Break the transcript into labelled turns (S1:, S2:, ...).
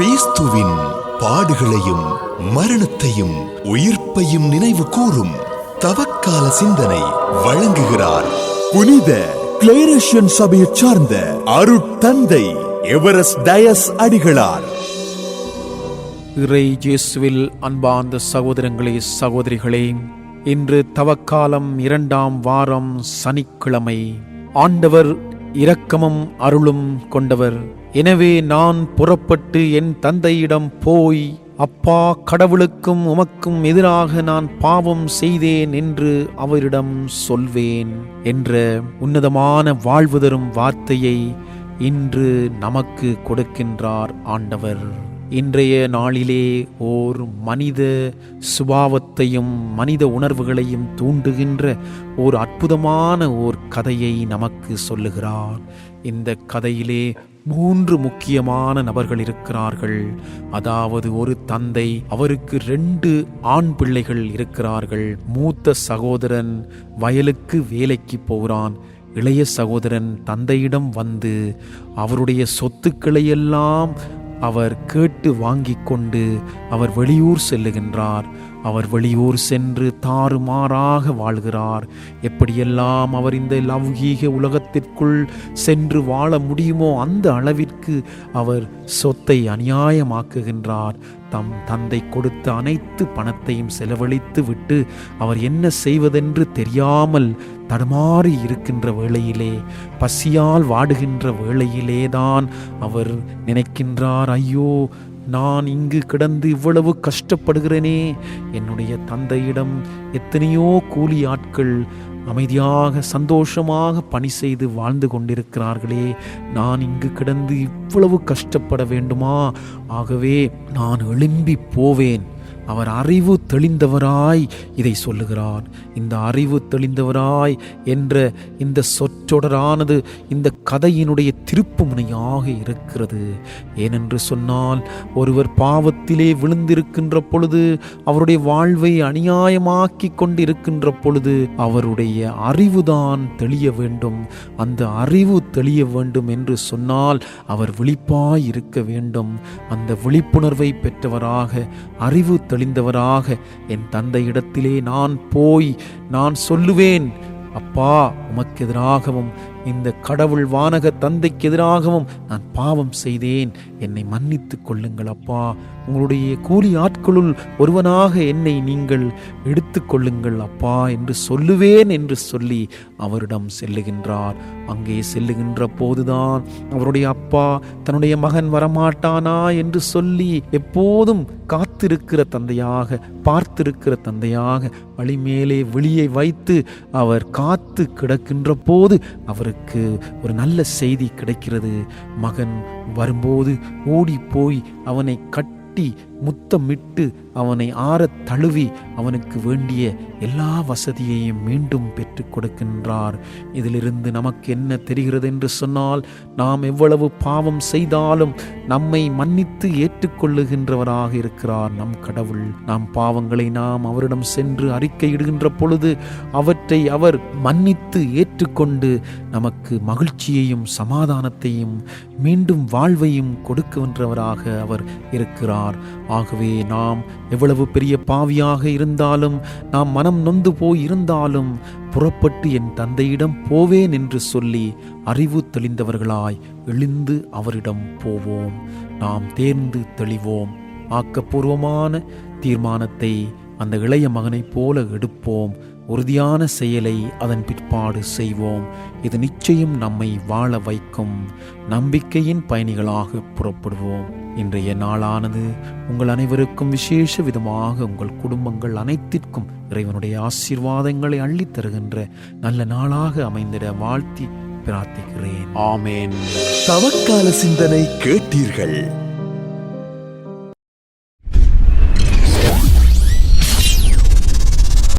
S1: கிறிஸ்துவின் பாடுகளையும் மரணத்தையும் உயிர்ப்பையும் நினைவு கூறும் தவக்கால சிந்தனை வழங்குகிறார். புனித கிளேரேஷியன் சபையைச் சார்ந்த அருட்தந்தை எவரஸ்ட் டயஸ் அடிகளார்.
S2: இறை ஜேசுவில் அன்பார்ந்த சகோதரங்களே சகோதரிகளே இன்று தவக்காலம் இரண்டாம் வாரம் சனிக்கிழமை. ஆண்டவர் இரக்கமும் அருளும் கொண்டவர். எனவே நான் புறப்பட்டு என் தந்தையிடம் போய் அப்பா கடவுளுக்கும் உமக்கும் எதிராக நான் பாவம் செய்தேன் என்று அவரிடம் சொல்வேன் என்ற உன்னதமான வாழ்வு தரும் வார்த்தையை இன்று நமக்கு கொடுக்கின்றார் ஆண்டவர். இன்றைய நாளிலே ஓர் மனித சுபாவத்தையும் மனித உணர்வுகளையும் தூண்டுகின்ற ஓர் அற்புதமான ஓர் கதையை நமக்கு சொல்லுகிறார். இந்த கதையிலே மூன்று முக்கியமான நபர்கள் இருக்கிறார்கள். அதாவது ஒரு தந்தை அவருக்கு ரெண்டு ஆண் பிள்ளைகள் இருக்கிறார்கள். மூத்த சகோதரன் வயலுக்கு வேலைக்கு போகிறான். இளைய சகோதரன் தந்தையிடம் வந்து அவருடைய சொத்துக்களை எல்லாம் அவர் கேட்டு வாங்கிக் கொண்டு அவர் வெளியூர் செல்லுகின்றார். அவர் வெளியூர் சென்று தாறுமாறாக வாழ்கிறார். எப்படியெல்லாம் அவர் இந்த லௌகீக உலகத்திற்குள் சென்று வாழ முடியுமோ அந்த அளவிற்கு அவர் சொத்தை அநியாயமாக்குகின்றார். தம் தந்தை கொடுத்த அனைத்து பணத்தையும் செலவழித்து விட்டு அவர் என்ன செய்வதென்று தெரியாமல் தடுமாறி இருக்கின்ற வேளையிலே பசியால் வாடுகின்ற வேளையிலேதான் அவர் நினைக்கின்றார் ஐயோ நான் இங்கு கிடந்து இவ்வளவு கஷ்டப்படுகிறேனே. என்னுடைய தந்தையிடம் எத்தனையோ கூலி ஆட்கள் அமைதியாக சந்தோஷமாக பணி செய்து வாழ்ந்து கொண்டிருக்கிறார்களே. நான் இங்கு கிடந்து இவ்வளவு கஷ்டப்பட வேண்டுமா? ஆகவே நான் எழும்பி போவேன். அவர் அறிவு தெளிந்தவராய் இதை சொல்லுகிறார். இந்த அறிவு தெளிந்தவராய் என்ற இந்த சொற்றொடரானது இந்த கதையினுடைய திருப்பு முனையாக இருக்கிறது. ஏனென்று சொன்னால் ஒருவர் பாவத்திலே விழுந்திருக்கின்ற பொழுது அவருடைய வாழ்வை அநியாயமாக்கி கொண்டிருக்கின்ற பொழுது அவருடைய அறிவுதான் தெளிய வேண்டும். அந்த அறிவு தெளிய வேண்டும் என்று சொன்னால் அவர் விழிப்பாய் இருக்க வேண்டும். அந்த விழிப்புணர்வை பெற்றவராக அறிவு தெளிந்தவராக என் தந்தையிடத்திலே நான் போய் நான் சொல்லுவேன். அப்பா உமக்கு எதிராகவும் இந்த கடவுள் வானக தந்தைக்கு எதிராகவும் நான் பாவம் செய்தேன். என்னை மன்னித்துக் கொள்ளுங்கள் அப்பா. உங்களுடைய கூலி ஆட்களுள் ஒருவனாக என்னை நீங்கள் எடுத்துக்கொள்ளுங்கள் அப்பா என்று சொல்லுவேன் என்று சொல்லி அவரிடம் செல்லுகின்றார். அங்கே செல்லுகின்ற போதுதான் அவருடைய அப்பா தன்னுடைய மகன் வரமாட்டானா என்று சொல்லி எப்போதும் காத்திருக்கிற தந்தையாக பார்த்திருக்கிற தந்தையாக வழிமேலே வெளியை வைத்து அவர் காத்து கிடக்கின்ற போது அவருக்கு ஒரு நல்ல செய்தி கிடைக்கிறது. மகன் வரும்போது ஓடி போய் அவனை கட்டி முத்தமிட்டு அவனை ஆறத் தழுவி அவனுக்கு வேண்டிய எல்லா வசதியையும் மீண்டும் பெற்றுக் கொடுக்கின்றார். இதிலிருந்து நமக்கு என்ன தெரிகிறது என்று சொன்னால் நாம் எவ்வளவு பாவம் செய்தாலும் நம்மை மன்னித்து ஏற்றுக்கொள்ளுகின்றவராக இருக்கிறார் நம் கடவுள். நாம் பாவங்களை நாம் அவரிடம் சென்று அறிக்கையிடுகின்ற பொழுது அவற்றை அவர் மன்னித்து ஏற்றுக்கொண்டு நமக்கு மகிழ்ச்சியையும் சமாதானத்தையும் மீண்டும் வாழ்வையும் கொடுக்கின்றவராக அவர் இருக்கிறார். ஆகவே நாம் எவ்வளவு பெரிய பாவியாக இருந்தாலும் நாம் மனம் நொந்து போய் இருந்தாலும் புறப்பட்டு என் தந்தையிடம் போவேன் என்று சொல்லி அறிவு தெளிந்தவர்களாய் எழுந்து அவரிடம் போவோம். நாம் தேர்ந்து தெளிவோம். ஆக்கப்பூர்வமான தீர்மானத்தை அந்த இளைய மகனைப் போல எடுப்போம். உறுதியான செயலை அதன் பிற்பாடு செய்வோம். இது நிச்சயம் நம்மை வாழ வைக்கும் நம்பிக்கையின் பயணிகளாக புறப்படுவோம். இன்றைய நாளானது உங்கள் அனைவருக்கும் விசேஷ விதமாக உங்கள் குடும்பங்கள் அனைத்திற்கும் இறைவனுடைய ஆசீர்வாதங்களை அள்ளித் தருகின்ற நல்ல நாளாக அமைந்திட வாழ்த்தி பிரார்த்திக்கிறேன். ஆமேன்.
S1: தவக்கால சிந்தனை கேட்டீர்கள்.